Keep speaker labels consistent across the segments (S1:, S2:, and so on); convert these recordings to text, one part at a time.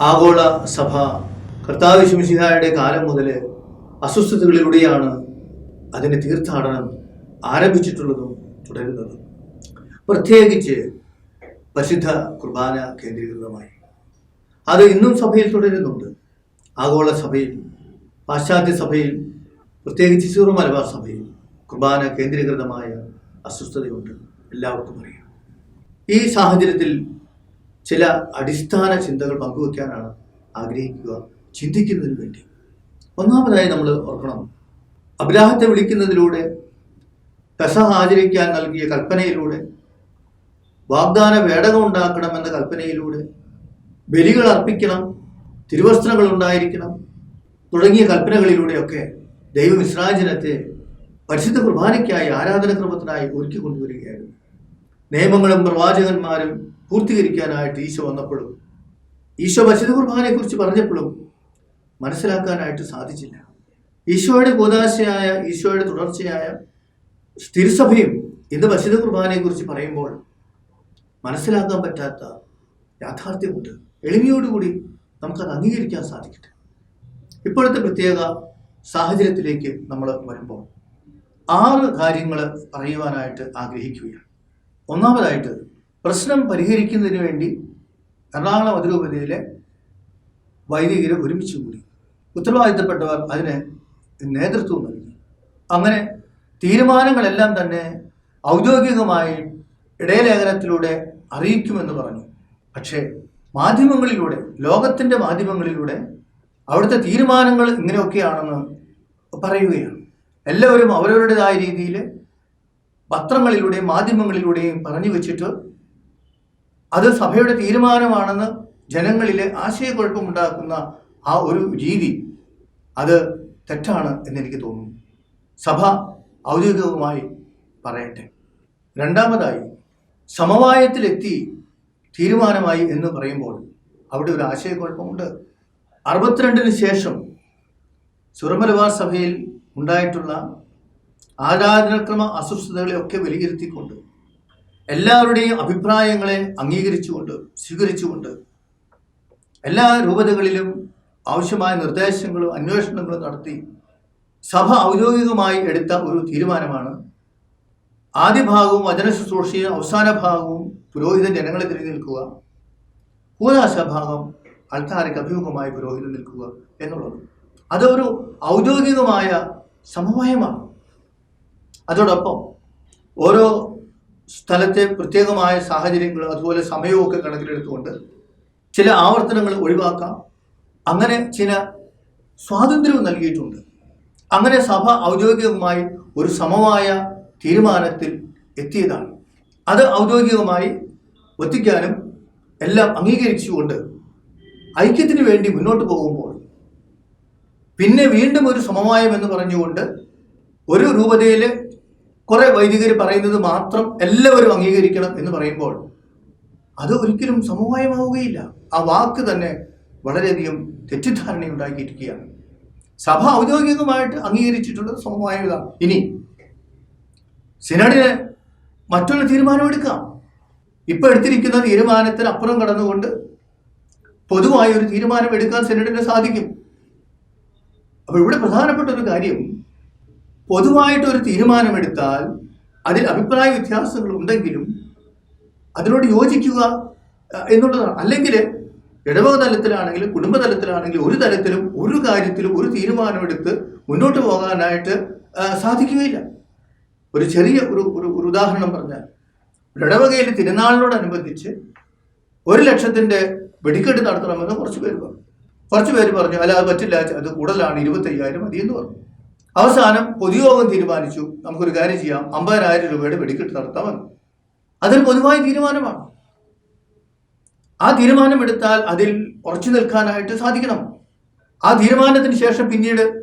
S1: ആഗോള സഭ. കർത്താവ് വിശ്വസിതായുടെ കാലം മുതൽ അസ്വസ്ഥതകളിലൂടെയാണ് അതിന്റെ തീർത്ഥാടനം ആരംഭിച്ചിട്ടുള്ളതും തുടരുന്നതും. പ്രത്യേകിച്ച് പരിശുദ്ധ കുർബാന കേന്ദ്രീകൃതമായി. അത് ഇന്നും സഭയിൽ തുടരുന്നുണ്ട്. ആഗോള സഭയിൽ പാശ്ചാത്യ സഭയിൽ പ്രത്യേകിച്ച് സീറോ മലബാർ സഭയിൽ കുർബാന കേന്ദ്രീകൃതമായ അസ്വസ്ഥതയുണ്ട്. എല്ലാവർക്കും അറിയാം. ഈ സാഹചര്യത്തിൽ ചില അടിസ്ഥാന ചിന്തകൾ പങ്കുവയ്ക്കാനാണ് ആഗ്രഹിക്കുക ചിന്തിക്കുന്നതിന് വേണ്ടി. ഒന്നാമതായി നമ്മൾ ഓർക്കണം അബ്രാഹത്തെ വിളിക്കുന്നതിലൂടെ പെസഹ ആചരിക്കാൻ നൽകിയ കൽപ്പനയിലൂടെ വാഗ്ദാന വേടകം ഉണ്ടാക്കണമെന്ന കൽപ്പനയിലൂടെ ബലികൾ അർപ്പിക്കണം തിരുവസ്ത്രങ്ങൾ ഉണ്ടായിരിക്കണം തുടങ്ങിയ കൽപ്പനകളിലൂടെയൊക്കെ ദൈവം ഇസ്രാജനത്തെ പരിശുദ്ധ കുർബാനയ്ക്കായി ആരാധനക്രമത്തിനായി ഒരുക്കി കൊണ്ടുവരികയായിരുന്നു. നിയമങ്ങളും പ്രവാചകന്മാരും പൂർത്തീകരിക്കാനായിട്ട് ഈശോ വന്നപ്പോഴും ഈശോ മസിദ് കുർബാനെ കുറിച്ച് പറഞ്ഞപ്പോഴും മനസ്സിലാക്കാനായിട്ട് സാധിച്ചില്ല. ഈശോയുടെ കൂതാശയായ ഈശോയുടെ തുടർച്ചയായ സ്ഥിരസഭയും ഇന്ന് ബസീദ് കുർബാനെ കുറിച്ച് പറയുമ്പോൾ മനസ്സിലാക്കാൻ പറ്റാത്ത യാഥാർത്ഥ്യമുണ്ട്. എളിമയോടുകൂടി നമുക്കത് അംഗീകരിക്കാൻ സാധിക്കട്ടെ. ഇപ്പോഴത്തെ പ്രത്യേക സാഹചര്യത്തിലേക്ക് നമ്മൾ വരുമ്പോൾ ആറ് കാര്യങ്ങൾ പറയുവാനായിട്ട് ആഗ്രഹിക്കുകയാണ്. ഒന്നാമതായിട്ട് പ്രശ്നം പരിഹരിക്കുന്നതിന് വേണ്ടി എറണാകുളം അതിരൂപതയിലെ വൈദികർ ഒരുമിച്ച് കൂടി. ഉത്തരവാദിത്തപ്പെട്ടവർ അതിന് നേതൃത്വം നൽകി. അങ്ങനെ തീരുമാനങ്ങളെല്ലാം തന്നെ ഔദ്യോഗികമായി ഇടയലേഖനത്തിലൂടെ അറിയിക്കുമെന്ന് പറഞ്ഞു. പക്ഷേ മാധ്യമങ്ങളിലൂടെ ലോകത്തിന്റെ മാധ്യമങ്ങളിലൂടെ അവിടുത്തെ തീരുമാനങ്ങൾ ഇങ്ങനെയൊക്കെയാണെന്ന് പറയുകയാണ്. എല്ലാവരും അവരവരുടേതായ രീതിയിൽ പത്രങ്ങളിലൂടെയും മാധ്യമങ്ങളിലൂടെയും പറഞ്ഞു വെച്ചിട്ട് അത് സഭയുടെ തീരുമാനമാണെന്ന് ജനങ്ങളിൽ ആശയക്കുഴപ്പമുണ്ടാക്കുന്ന ആ ഒരു രീതി അത് തെറ്റാണ് എന്നെനിക്ക് തോന്നുന്നു. സഭ ഔദ്യോഗികവുമായി പറയട്ടെ. രണ്ടാമതായി സമവായത്തിലെത്തി തീരുമാനമായി എന്ന് പറയുമ്പോൾ അവിടെ ഒരു ആശയക്കുഴപ്പമുണ്ട്. അറുപത്തിരണ്ടിന് ശേഷം സുരമലബാർ സഭയിൽ ഉണ്ടായിട്ടുള്ള ആരാധനക്രമ അസ്വസ്ഥതകളെയൊക്കെ വിലയിരുത്തിക്കൊണ്ട് എല്ലാവരുടെയും അഭിപ്രായങ്ങളെ അംഗീകരിച്ചുകൊണ്ട് സ്വീകരിച്ചുകൊണ്ട് എല്ലാ രൂപതകളിലും ആവശ്യമായ നിർദ്ദേശങ്ങളും അന്വേഷണങ്ങളും നടത്തി സഭ ഔദ്യോഗികമായി എടുത്ത ഒരു തീരുമാനമാണ്. ആദ്യ ഭാഗവും വചന ശുശ്രൂഷയും അവസാന ഭാഗവും പുരോഹിത ജനങ്ങളെ തിരിഞ്ഞു നിൽക്കുക. കൂതാശ ഭാഗം അൾത്താരയ്ക്ക് അഭിമുഖമായി പുരോഹിതൻ നിൽക്കുക എന്നുള്ളത്. അതൊരു ഔദ്യോഗികമായ സമവായമാണ്. അതോടൊപ്പം ഓരോ സ്ഥലത്തെ പ്രത്യേകമായ സാഹചര്യങ്ങളും അതുപോലെ സമയവും ഒക്കെ കണക്കിലെടുത്തുകൊണ്ട് ചില ആവർത്തനങ്ങൾ ഒഴിവാക്കാം. അങ്ങനെ ചില സ്വാതന്ത്ര്യവും നൽകിയിട്ടുണ്ട്. അങ്ങനെ സഭ ഔദ്യോഗികമായി ഒരു സമമായ തീരുമാനത്തിൽ എത്തിയതാണ്. അത് ഔദ്യോഗികമായി ഒത്തിക്കാനും എല്ലാം അംഗീകരിച്ചുകൊണ്ട് ഐക്യത്തിന് വേണ്ടി മുന്നോട്ട് പോകുമ്പോൾ പിന്നെ വീണ്ടും ഒരു സമവായം എന്ന് പറഞ്ഞുകൊണ്ട് ഒരു രൂപതയിൽ കുറെ വൈദികർ പറയുന്നത് മാത്രം എല്ലാവരും അംഗീകരിക്കണം എന്ന് പറയുമ്പോൾ അത് ഒരിക്കലും സമവായമാവുകയില്ല. ആ വാക്ക് തന്നെ വളരെയധികം തെറ്റിദ്ധാരണ ഉണ്ടാക്കിയിരിക്കുകയാണ് സഭ ഔദ്യോഗികമായിട്ട് അംഗീകരിച്ചിട്ടുള്ളത് സമവായം ഇതാണ്. ഇനി സിനഡിന് മറ്റൊരു തീരുമാനമെടുക്കാം. ഇപ്പൊ എടുത്തിരിക്കുന്ന തീരുമാനത്തിന് അപ്പുറം കടന്നുകൊണ്ട് പൊതുവായ ഒരു തീരുമാനം എടുക്കാൻ സിനഡിന് സാധിക്കും. അപ്പോൾ ഇവിടെ പ്രധാനപ്പെട്ട ഒരു കാര്യം പൊതുവായിട്ട് ഒരു തീരുമാനമെടുത്താൽ അതിൽ അഭിപ്രായ വ്യത്യാസങ്ങൾ ഉണ്ടെങ്കിലും അതിനോട് യോജിക്കുക എന്നുള്ളതാണ്. അല്ലെങ്കിൽ ഇടവക തലത്തിലാണെങ്കിലും കുടുംബ തലത്തിലാണെങ്കിലും ഒരു തലത്തിലും ഒരു കാര്യത്തിലും ഒരു തീരുമാനമെടുത്ത് മുന്നോട്ട് പോകാനായിട്ട് സാധിക്കുകയില്ല. ഒരു ചെറിയ ഒരു ഒരു ഉദാഹരണം പറഞ്ഞാൽ ഇടവകയിൽ തിരുനാളിനോടനുബന്ധിച്ച് ഒരു ലക്ഷത്തിന്റെ വെടിക്കെട്ട് നടത്തണമെന്ന് കുറച്ച് പേര് പറഞ്ഞു. കുറച്ച് പേര് പറഞ്ഞു അല്ല അത് പറ്റില്ല അത് കൂടുതലാണ് ഇരുപത്തയ്യായിരം മതി എന്ന് പറഞ്ഞു. അവസാനം പൊതുയോഗം തീരുമാനിച്ചു. നമുക്കൊരു കാര്യം ചെയ്യാം. അമ്പതിനായിരം രൂപയുടെ വെടിക്കെട്ട് നടത്താമെന്ന് അതൊരു പൊതുവായ തീരുമാനമാണ്. ആ തീരുമാനമെടുത്താൽ അതിൽ ഉറച്ചു നിൽക്കാനായിട്ട് സാധിക്കണം. ആ തീരുമാനത്തിന് ശേഷം പിന്നീട്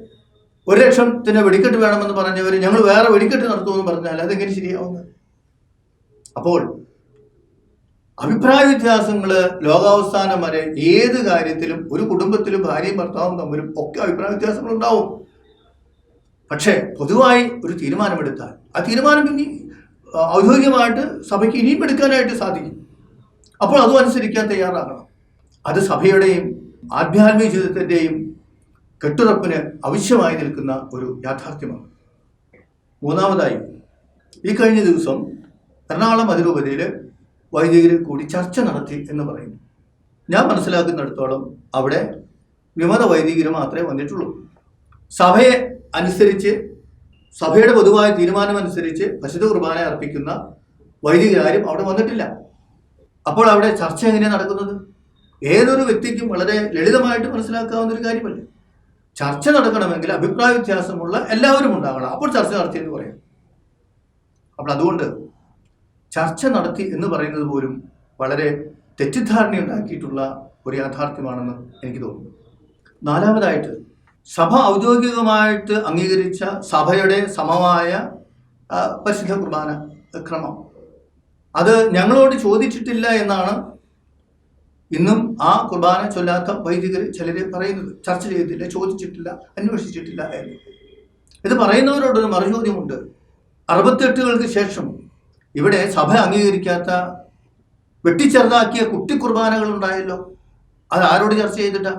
S1: ഒരു ലക്ഷത്തിന് വെടിക്കെട്ട് വേണമെന്ന് പറഞ്ഞവർ ഞങ്ങൾ വേറെ വെടിക്കെട്ട് നടത്തുമെന്ന് പറഞ്ഞാൽ അതെങ്ങനെ ശരിയാവുന്നത് അപ്പോൾ അഭിപ്രായ വ്യത്യാസങ്ങൾ ലോകാവസാനം വരെ ഏത് കാര്യത്തിലും ഒരു കുടുംബത്തിലും ഭാര്യയും ഭർത്താവും തമ്മിലും ഒക്കെ അഭിപ്രായ വ്യത്യാസങ്ങൾ ഉണ്ടാവും പക്ഷേ പൊതുവായി ഒരു തീരുമാനമെടുത്താൽ ആ തീരുമാനം ഇനി ഔദ്യോഗികമായിട്ട് സഭയ്ക്ക് ഇനിയും എടുക്കാനായിട്ട് സാധിക്കും. അപ്പോൾ അതും അനുസരിക്കാൻ തയ്യാറാകണം. അത് സഭയുടെയും ആധ്യാത്മിക ജീവിതത്തിന്റെയും കെട്ടുറപ്പിന് ആവശ്യമായി നിൽക്കുന്ന ഒരു യാഥാർത്ഥ്യമാണ്. മൂന്നാമതായി ഈ കഴിഞ്ഞ ദിവസം എറണാകുളം അതിരൂപതയിൽ വൈദികർ കൂടി ചർച്ച നടത്തി എന്ന് പറയുന്നു. ഞാൻ മനസ്സിലാക്കുന്നിടത്തോളം അവിടെ വിമത വൈദികർ മാത്രമേ വന്നിട്ടുള്ളൂ. സഭയെ അനുസരിച്ച് സഭയുടെ പൊതുവായ തീരുമാനമനുസരിച്ച് പശുത കുർബാന അർപ്പിക്കുന്ന വൈദികരാരും അവിടെ വന്നിട്ടില്ല. അപ്പോൾ അവിടെ ചർച്ച എങ്ങനെയാണ് നടക്കുന്നത്? ഏതൊരു വ്യക്തിക്കും വളരെ ലളിതമായിട്ട് മനസ്സിലാക്കാവുന്ന ഒരു കാര്യമല്ല? ചർച്ച നടക്കണമെങ്കിൽ അഭിപ്രായ വ്യത്യാസമുള്ള എല്ലാവരും ഉണ്ടാകണം അപ്പോൾ ചർച്ച നടത്തിയെന്ന് പറയാം. അപ്പോൾ അതുകൊണ്ട് ചർച്ച നടത്തി എന്ന് പറയുന്നത് പോലും വളരെ തെറ്റിദ്ധാരണ ഉണ്ടാക്കിയിട്ടുള്ള ഒരു യാഥാർത്ഥ്യമാണെന്ന് എനിക്ക് തോന്നുന്നു. നാലാമതായിട്ട് സഭ ഔദ്യോഗികമായിട്ട് അംഗീകരിച്ച സഭയുടെ സമമായ പരിശുദ്ധ കുർബാന ക്രമം. അത് ഞങ്ങളോട് ചോദിച്ചിട്ടില്ല എന്നാണ് ഇന്നും ആ കുർബാന ചൊല്ലാത്ത വൈദികർ ചിലർ പറയുന്നത്. ചർച്ച ചെയ്തിട്ടില്ല ചോദിച്ചിട്ടില്ല അന്വേഷിച്ചിട്ടില്ല എന്ന്. ഇത് പറയുന്നവരോടൊരു മറുചോദ്യമുണ്ട്. അറുപത്തെട്ടുകൾക്ക് ശേഷം ഇവിടെ സഭ അംഗീകരിക്കാത്ത വെട്ടിച്ചെറുതാക്കിയ കുട്ടി കുർബാനകൾ ഉണ്ടായല്ലോ. അത് ആരോട് ചർച്ച ചെയ്തിട്ടാ?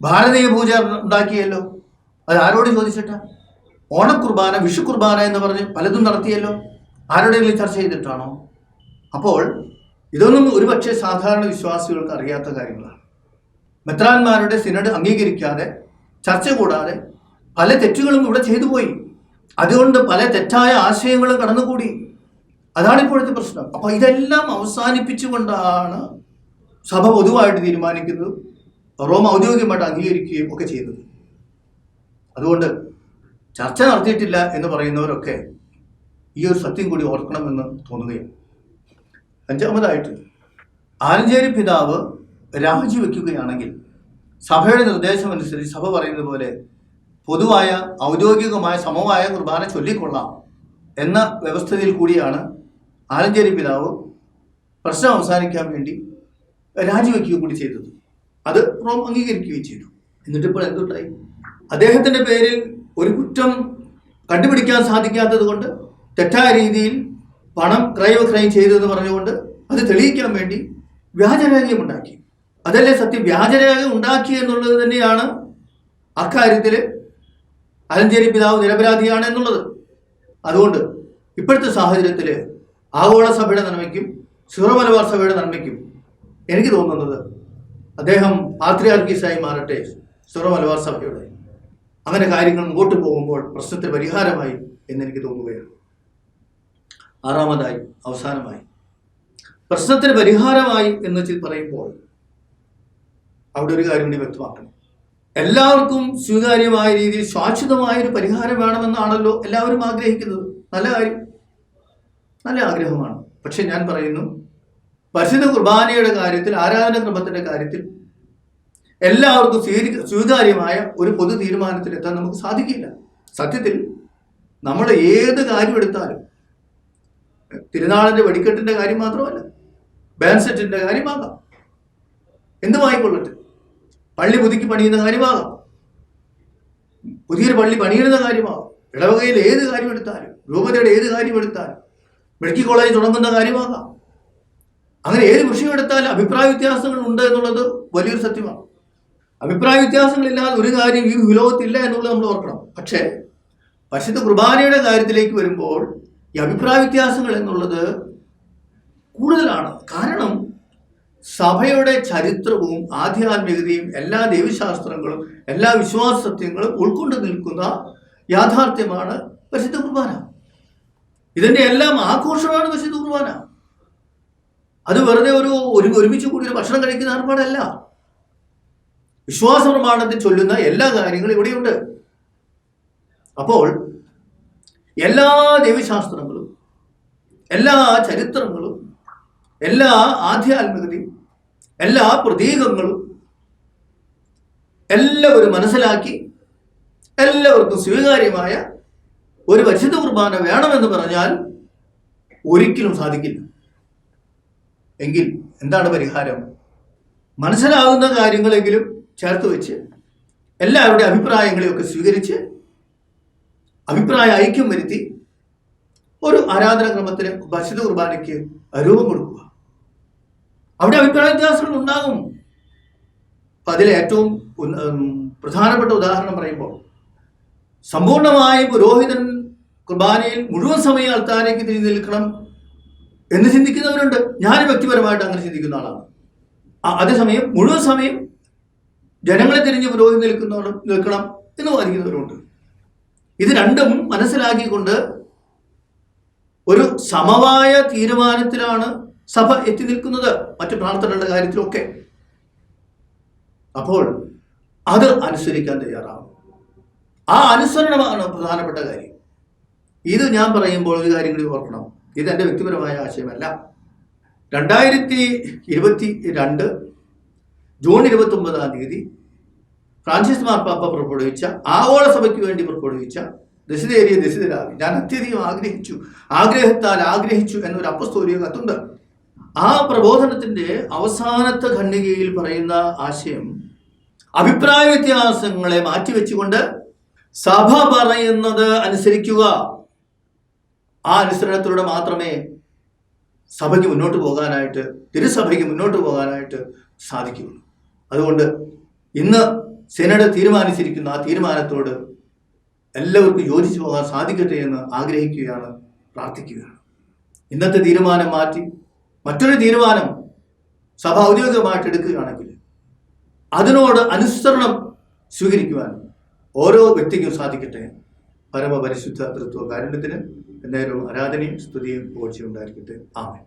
S1: ഭാരതീയ പൂജ ഉണ്ടാക്കിയല്ലോ. അത് ആരോട് ചോദിച്ചിട്ടാ? ഓണക്കുർബാന വിഷു കുർബാന എന്ന് പറഞ്ഞ് പലതും നടത്തിയല്ലോ. ആരോടെങ്കിലും ചർച്ച ചെയ്തിട്ടാണോ? അപ്പോൾ ഇതൊന്നും ഒരുപക്ഷെ സാധാരണ വിശ്വാസികൾക്ക് അറിയാത്ത കാര്യങ്ങളാണ്. മെത്രാന്മാരുടെ സിനഡ് അംഗീകരിക്കാതെ ചർച്ച കൂടാതെ പല തെറ്റുകളും ഇവിടെ ചെയ്തു പോയി. അതുകൊണ്ട് പല തെറ്റായ ആശയങ്ങളും കടന്നുകൂടി. അതാണ് ഇപ്പോഴത്തെ പ്രശ്നം. അപ്പോൾ ഇതെല്ലാം അവസാനിപ്പിച്ചുകൊണ്ടാണ് സഭ പൊതുവായിട്ട് തീരുമാനിക്കുന്നത്. റോം ഔദ്യോഗികമായിട്ട് അംഗീകരിക്കുകയും ഒക്കെ ചെയ്യുന്നത് അതുകൊണ്ട് ചർച്ച നടത്തിയിട്ടില്ല എന്ന് പറയുന്നവരൊക്കെ ഈ ഒരു സത്യം കൂടി ഓർക്കണമെന്ന് തോന്നുകയാണ്. അഞ്ചാമതായിട്ട് ആലഞ്ചേരി പിതാവ് രാജിവെക്കുകയാണെങ്കിൽ സഭയുടെ നിർദ്ദേശമനുസരിച്ച് സഭ പറയുന്നത് പോലെ പൊതുവായ ഔദ്യോഗികമായ സമവായ കുർബാന ചൊല്ലിക്കൊള്ളാം എന്ന വ്യവസ്ഥയിൽ കൂടിയാണ് ആലഞ്ചേരി പിതാവ് പ്രശ്നം അവസാനിക്കാൻ വേണ്ടി രാജിവെക്കുക കൂടി ചെയ്തത്. അത് റോം അംഗീകരിക്കുകയും ചെയ്തു. എന്നിട്ടിപ്പോൾ എന്തുണ്ടായി അദ്ദേഹത്തിന്റെ പേരിൽ ഒരു കുറ്റം കണ്ടുപിടിക്കാൻ സാധിക്കാത്തത് കൊണ്ട് തെറ്റായ രീതിയിൽ പണം ക്രയവിക്രയം ചെയ്തതെന്ന് പറഞ്ഞുകൊണ്ട് അത് തെളിയിക്കാൻ വേണ്ടി വ്യാജരേഖയും ഉണ്ടാക്കി. അതല്ലേ സത്യം? വ്യാജരേഖ ഉണ്ടാക്കി എന്നുള്ളത് തന്നെയാണ് അക്കാര്യത്തിൽ അലഞ്ചേരി പിതാവ് നിരപരാധിയാണ് എന്നുള്ളത്. അതുകൊണ്ട് ഇപ്പോഴത്തെ സാഹചര്യത്തിൽ ആഗോള സഭയുടെ നന്മയ്ക്കും സിറോ മലബാർ സഭയുടെ നന്മയ്ക്കും എനിക്ക് തോന്നുന്നത് അദ്ദേഹം പാത്രിയാർക്കീസായി മാറട്ടെ സിറമലബാർ സഭയുടെ. അങ്ങനെ കാര്യങ്ങൾ മുമ്പോട്ട് പോകുമ്പോൾ പ്രശ്നത്തിന് പരിഹാരമായി എന്നെനിക്ക് തോന്നുകയാണ്. ആറാമതായി അവസാനമായി. പ്രശ്നത്തിന് പരിഹാരമായി എന്ന് വെച്ച് പറയുമ്പോൾ അവിടെ ഒരു കാര്യം കൂടി വ്യക്തമാക്കണം. എല്ലാവർക്കും സ്വീകാര്യമായ രീതിയിൽ ശാശ്വതമായ ഒരു പരിഹാരം വേണമെന്നാണല്ലോ എല്ലാവരും ആഗ്രഹിക്കുന്നത്. നല്ല കാര്യം. നല്ല ആഗ്രഹമാണ്. പക്ഷെ ഞാൻ പറയുന്നു പരിശുദ്ധ കുർബാനയുടെ കാര്യത്തിൽ ആരാധന ക്രമത്തിന്റെ കാര്യത്തിൽ എല്ലാവർക്കും സ്വീകരി സ്വീകാര്യമായ ഒരു പൊതു തീരുമാനത്തിലെത്താൻ നമുക്ക് സാധിക്കില്ല. സത്യത്തിൽ നമ്മൾ ഏത് കാര്യം എടുത്താലും തിരുനാളിന്റെ വെടിക്കെട്ടിന്റെ കാര്യം മാത്രമല്ല ബാൻസെറ്റിന്റെ കാര്യമാകാം. എന്തുമായിക്കൊള്ളട്ടെ പള്ളി പുതുക്കി പണിയുന്ന കാര്യമാകാം. പുതിയൊരു പള്ളി പണിയുന്ന കാര്യമാകാം. ഇടവകയിൽ ഏത് കാര്യം എടുത്താലും രൂപതയുടെ ഏത് കാര്യം എടുത്താലും മെഡിക്കൽ കോളേജ് തുടങ്ങുന്ന കാര്യമാകാം. അങ്ങനെ ഏത് വിഷയം എടുത്താലും അഭിപ്രായ വ്യത്യാസങ്ങൾ ഉണ്ട് എന്നുള്ളത് വലിയൊരു സത്യമാണ്. അഭിപ്രായ വ്യത്യാസങ്ങളില്ലാതെ ഒരു കാര്യം ഈ വിലോകത്തില്ല എന്നുള്ളത് നമ്മൾ ഓർക്കണം. പക്ഷേ പരിശുദ്ധ കുർബാനയുടെ കാര്യത്തിലേക്ക് വരുമ്പോൾ ഈ അഭിപ്രായ വ്യത്യാസങ്ങൾ എന്നുള്ളത് കൂടുതലാണ്. കാരണം സഭയുടെ ചരിത്രവും ആധ്യാത്മികതയും എല്ലാ ദൈവശാസ്ത്രങ്ങളും എല്ലാ വിശ്വാസ സത്യങ്ങളും ഉൾക്കൊണ്ട് നിൽക്കുന്ന യാഥാർത്ഥ്യമാണ് പരിശുദ്ധ കുർബാന. ഇതിന്റെ എല്ലാം ആഘോഷമാണ് പരിശുദ്ധ കുർബാന. അത് വെറുതെ ഒരു ഒരു ഒരുമിച്ച് കൂടി ഒരു ഭക്ഷണം കഴിക്കുന്ന ഏർപ്പാടല്ല. വിശ്വാസ പ്രമാണത്തിൽ ചൊല്ലുന്ന എല്ലാ കാര്യങ്ങളും ഇവിടെയുണ്ട്. അപ്പോൾ എല്ലാ ദൈവശാസ്ത്രങ്ങളും എല്ലാ ചരിത്രങ്ങളും എല്ലാ ആധ്യാത്മികതയും എല്ലാ പ്രതീകങ്ങളും എല്ലാവരും മനസ്സിലാക്കി എല്ലാവർക്കും സ്വീകാര്യമായ ഒരു പരിശുദ്ധ കുർബാന വേണമെന്ന് പറഞ്ഞാൽ ഒരിക്കലും സാധിക്കില്ല. എങ്കിൽ എന്താണ് പരിഹാരം? മനസ്സിലാകുന്ന കാര്യങ്ങളെങ്കിലും ചേർത്ത് വെച്ച് എല്ലാവരുടെ അഭിപ്രായങ്ങളെയൊക്കെ സ്വീകരിച്ച് അഭിപ്രായ ഐക്യം വരുത്തി ഒരു ആരാധനാക്രമത്തിന് പരിശുദ്ധ കുർബാനയ്ക്ക് രൂപം കൊടുക്കുക. അവിടെ അഭിപ്രായ വ്യത്യാസങ്ങൾ ഉണ്ടാകും. അപ്പം അതിലെ ഏറ്റവും പ്രധാനപ്പെട്ട ഉദാഹരണം പറയുമ്പോൾ സമ്പൂർണമായി പുരോഹിതൻ കുർബാനയിൽ മുഴുവൻ സമയം അൾത്താരേക്ക് തിരിഞ്ഞു നിൽക്കണം എന്ന് ചിന്തിക്കുന്നവരുണ്ട്. ഞാൻ വ്യക്തിപരമായിട്ട് അങ്ങനെ ചിന്തിക്കുന്ന ആളാണ്. അതേസമയം മുഴുവൻ സമയം ജനങ്ങളെ തിരിഞ്ഞ് പുരോഗതി നിൽക്കുന്നവർ നിൽക്കണം എന്ന് വാദിക്കുന്നവരുണ്ട് ഇത് രണ്ടും മനസ്സിലാക്കിക്കൊണ്ട് ഒരു സമവായ തീരുമാനത്തിലാണ് സഭ എത്തി നിൽക്കുന്നത്. മറ്റു പ്രാർത്ഥനകളുടെ കാര്യത്തിലൊക്കെ. അപ്പോൾ അത് അനുസരിക്കാൻ തയ്യാറാവും ആ അനുസരണമാണ് പ്രധാനപ്പെട്ട കാര്യം. ഇത് ഞാൻ പറയുമ്പോൾ ഒരു കാര്യം കൂടി ഓർക്കണം. ഇത് എന്റെ വ്യക്തിപരമായ ആശയമല്ല. രണ്ടായിരത്തി ഇരുപത്തി രണ്ട് ജൂൺ ഇരുപത്തി ഒമ്പതാം തീയതി ഫ്രാൻസിസ് മാർപ്പാപ്പ പുറപ്പെടുവിച്ച ആഗോള സഭയ്ക്ക് വേണ്ടി പുറപ്പെടുവിച്ച ദശിതേരിയ ദശിതരാവി. ഞാൻ അത്യധികം ആഗ്രഹിച്ചു. ആഗ്രഹത്താൽ ആഗ്രഹിച്ചു എന്നൊരു അപ്പസ്തോലിയ കത്തുണ്ട്. ആ പ്രബോധനത്തിന്റെ അവസാനത്തെ ഖണ്ഡികയിൽ പറയുന്ന ആശയം അഭിപ്രായ വ്യത്യാസങ്ങളെ മാറ്റിവെച്ചുകൊണ്ട് സഭ പറയുന്നത് അനുസരിക്കുക. ആ അനുസരണത്തിലൂടെ മാത്രമേ സഭയ്ക്ക് മുന്നോട്ട് പോകാനായിട്ട് തിരുസഭയ്ക്ക് മുന്നോട്ട് പോകാനായിട്ട് സാധിക്കുകയുള്ളൂ. അതുകൊണ്ട് ഇന്ന് സെനഡ് തീരുമാനിച്ചിരിക്കുന്ന ആ തീരുമാനത്തോട് എല്ലാവർക്കും യോജിച്ചു പോകാൻ സാധിക്കട്ടെ എന്ന് ആഗ്രഹിക്കുകയാണ് പ്രാർത്ഥിക്കുകയാണ്. ഇന്നത്തെ തീരുമാനം മാറ്റി മറ്റൊരു തീരുമാനം സഭ ഔദ്യോഗികമായിട്ട് എടുക്കുകയാണെങ്കിൽ അതിനോട് അനുസരണം സ്വീകരിക്കുവാൻ ഓരോ വ്യക്തിക്കും സാധിക്കട്ടെ. പരമപരിശുദ്ധ തൃത്വ കാരുണ്യത്തിന് എന്തായാലും ആരാധനയും സ്തുതിയും പോഴ്ചയും ഉണ്ടായിരിക്കട്ടെ. ആമേ